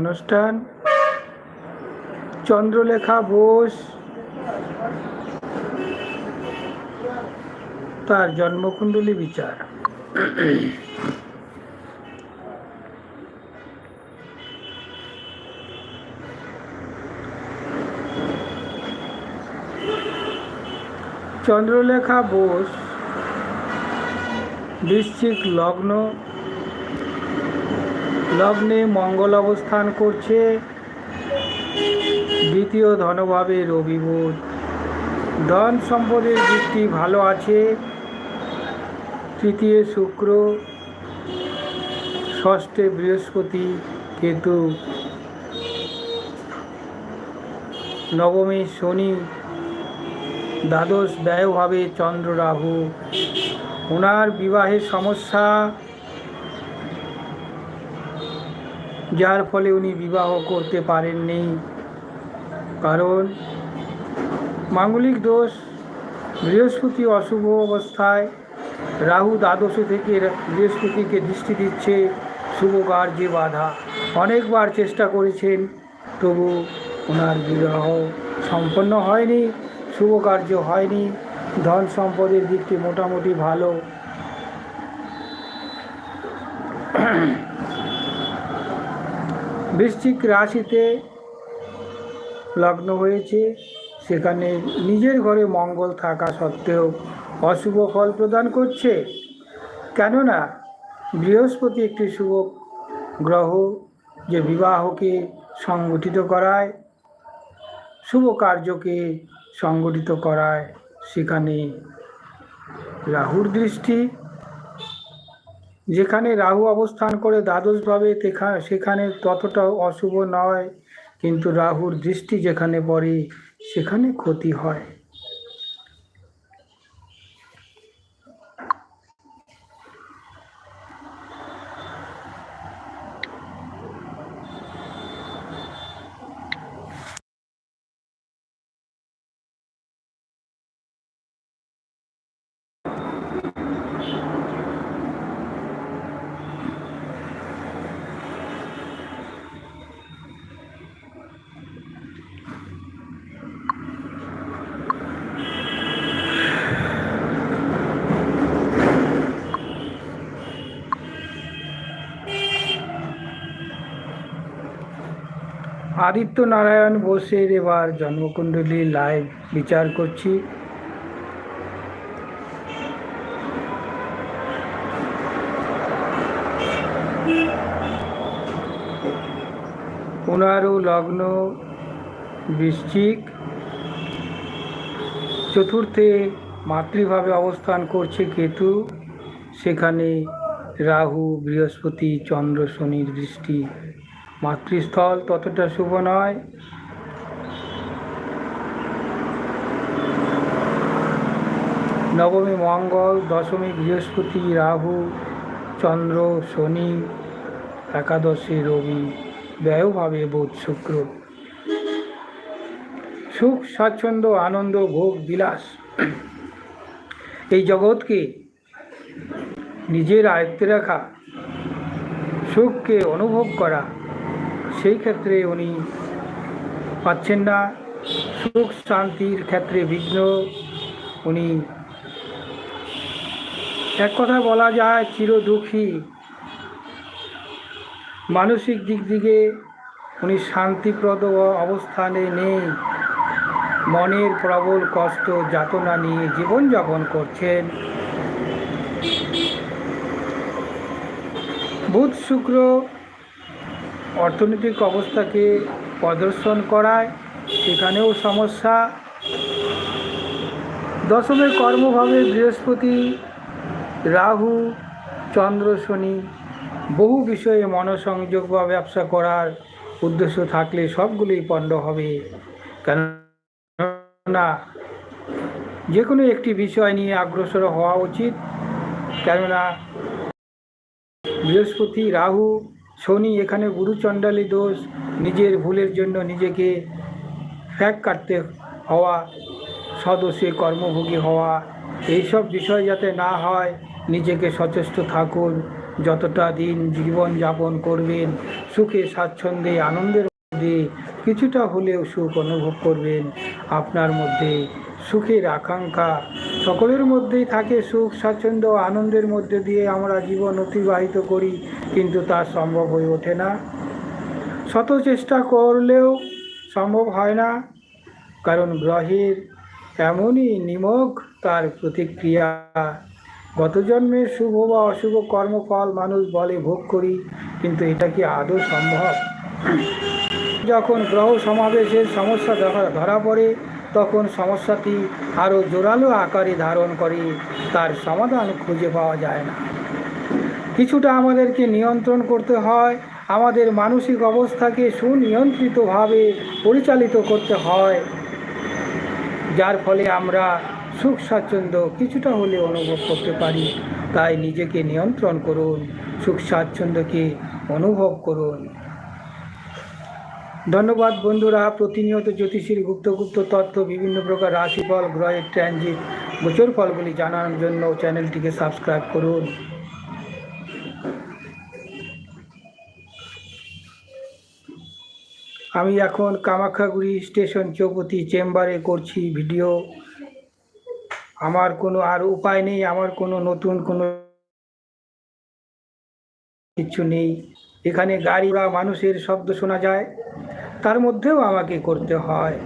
অনুষ্ঠান। চন্দ্রলেখা বোস তার জন্মকুণ্ডলী বিচার। চন্দ্রলেখা বোস বৃশ্চিক লগ্ন লগ্নে মঙ্গল অবস্থান করছে। দ্বিতীয় ধনভাবে রবিবোধ ধন সম্পদের দিকটি ভালো আছে। তৃতীয় শুক্র। ষষ্ঠে বৃহস্পতি কেতু। নবমী শনি। দ্বাদশ ব্যয়ভাবে চন্দ্র রাহু। ওনার বিবাহের সমস্যা যার ফলে উনি বিবাহ করতে পারেননি। কারণ মাঙ্গলিক দোষ বৃহস্পতি অশুভ অবস্থায় রাহু দ্বাদশে থেকে বৃহস্পতিকে দৃষ্টি দিচ্ছে শুভ কার্যে বাধা। অনেকবার চেষ্টা করেছেন, তবু ওনার বিবাহ সম্পন্ন হয়নি, শুভ কার্য হয়নি, ধন সম্পদের দিকটি মোটামুটি ভালো। বৃশ্চিক রাশিতে লগ্ন হয়েছে। সেখানে নিজের ঘরে মঙ্গল থাকা সত্ত্বেও অশুভ ফল প্রদান করছে। কেননা, বৃহস্পতি একটি শুভ গ্রহ যে বিবাহকে সংগঠিত করায়, শুভ কার্যকে সংগঠিত করায়। সেখানে রাহুর দৃষ্টি যেখানে রাহু অবস্থান করে দ্বাদশভাবে সেখানে ততটা অশুভ নয়। কিন্তু রাহুর দৃষ্টি যেখানে পড়ে, সেখানে ক্ষতি হয়। আদিত্য নারায়ণ বোসের এবার জন্মকুণ্ডলী লাইভ বিচার করছি। পনেরো লগ্ন বৃশ্চিক। চতুর্থে মাতৃভাবে অবস্থান করছে কেতু। সেখানে রাহু, বৃহস্পতি, চন্দ্র, শনির দৃষ্টি মাতৃস্থল ততটা শুভ নয়। নবমী মঙ্গল, দশমী বৃহস্পতি, রাহু, চন্দ্র, শনি, একাদশী, রবি ব্যয়ভাবে বোধ শুক্র। সুখ, স্বাচ্ছন্দ্য, আনন্দ, ভোগ, বিলাস। এই জগৎকে নিজের আয়ত্তে রাখা, সুখকে অনুভব করা সেই ক্ষেত্রে উনি পাচ্ছেন না। সুখ শান্তির ক্ষেত্রে বিঘ্ন। উনি এক কথা বলা যায় চির দুঃখী মানসিক দিক থেকে উনি শান্তিপ্রদ অবস্থানে নেই। মনের প্রবল কষ্ট, যাতনা নিয়ে জীবনযাপন করছেন। বুধ, শুক্র অর্থনৈতিক অবস্থাকে প্রদর্শন করায় সেখানেও সমস্যা। দশমের কর্মভাবে বৃহস্পতি, রাহু, চন্দ্র, শনি বহু বিষয়ে মনসংযোগ বা ব্যবসা করার উদ্দেশ্য থাকলে সবগুলোই পণ্ড হবে। কেননা যে কোনো একটি বিষয় নিয়ে অগ্রসর হওয়া উচিত। কেননা বৃহস্পতি, রাহু শনি এখানে গুরুচণ্ডালী দোষ, নিজের ভুলের জন্য নিজেকে ফ্যাক কাটতে হওয়া সদস্যে কর্মভোগী হওয়া, এইসব বিষয় যাতে না হয়, নিজেকে সচেষ্ট থাকুন, যতটা দিন জীবন যাপন করবেন, সুখে, স্বাচ্ছন্দ্যে, আনন্দের মধ্যে, কিছুটা হলেও সুখ অনুভব করবেন। আপনার মধ্যে সুখের আকাঙ্ক্ষা সকলের মধ্যেই থাকে সুখ, স্বাচ্ছন্দ্য আনন্দের মধ্যে দিয়ে আমরা জীবন অতিবাহিত করি, কিন্তু তা সম্ভব হয়ে ওঠে না। শত চেষ্টা করলেও সম্ভব হয় না, কারণ গ্রহের এমনই নিমক তার প্রতিক্রিয়া। গত জন্মের শুভ বা অশুভ কর্মফল মানুষ বলে ভোগ করি, কিন্তু এটা কি আদৌ সম্ভব? যখন গ্রহ সমাবেশের সমস্যা ধরা পড়ে তখন সমস্যাটি আরও জোরালো আকারে ধারণ করে, তার সমাধান খুঁজে পাওয়া যায় না। কিছুটা আমাদেরকে নিয়ন্ত্রণ করতে হয়, আমাদের মানসিক অবস্থাকে সুনিয়ন্ত্রিতভাবে পরিচালিত করতে হয়, যার ফলে আমরা সুখ স্বাচ্ছন্দ্য কিছুটা হলে অনুভব করতে পারি। তাই নিজেকে নিয়ন্ত্রণ করুন, সুখ স্বাচ্ছন্দ্যকে অনুভব করুন। ধন্যবাদ বন্ধুরা, প্রতিনিয়ত জ্যোতিষীর গুপ্ত গুপ্ত তথ্য, বিভিন্ন প্রকার রাশিফল গ্রহের ট্রানজিট, গোচর ফলগুলি জানার জন্য চ্যানেলটিকে সাবস্ক্রাইব করুন। আমি এখন কামাখ্যাগুড়ি স্টেশন চৌপতি চেম্বারে করছি ভিডিও। আমার কোনো আর উপায় নেই, আমার কোনো নতুন কোনো কিছু নেই। এখানে গাড়ি বা মানুষের শব্দ শোনা যায়। তার মধ্যেও আমাকে করতে হয়।